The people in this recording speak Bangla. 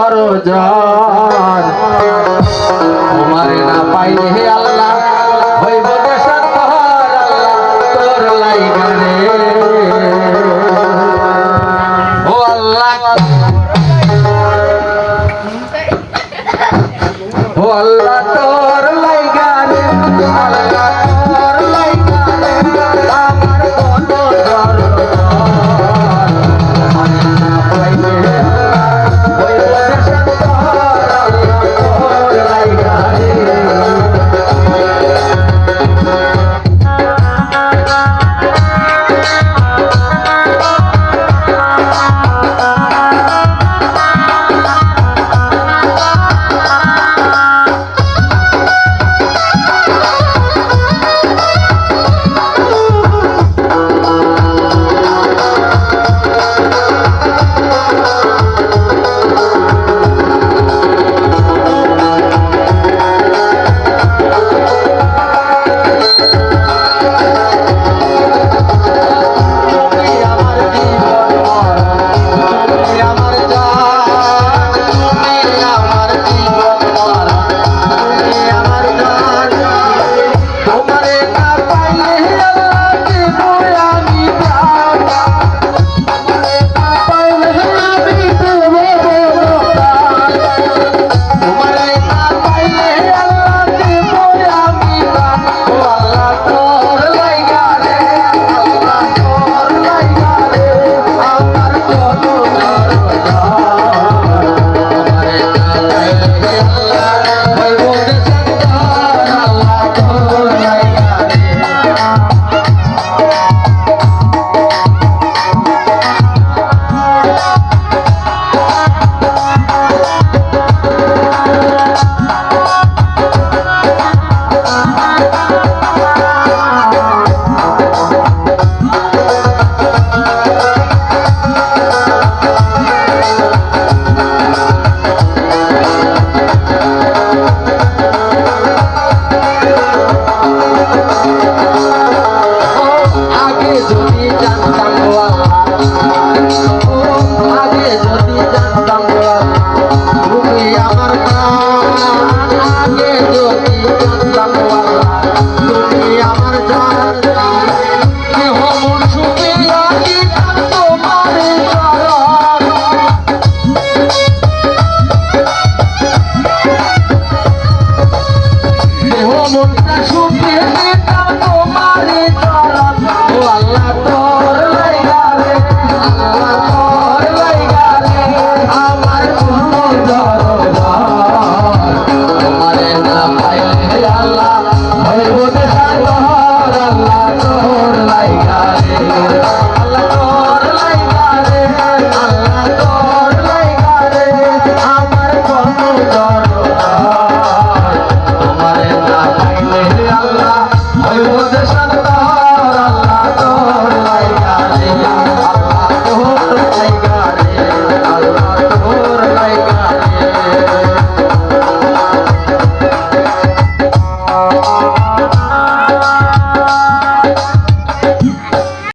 দরজার। তোমার না পাইলে আমার জানতাম তুমি আমার জানতাম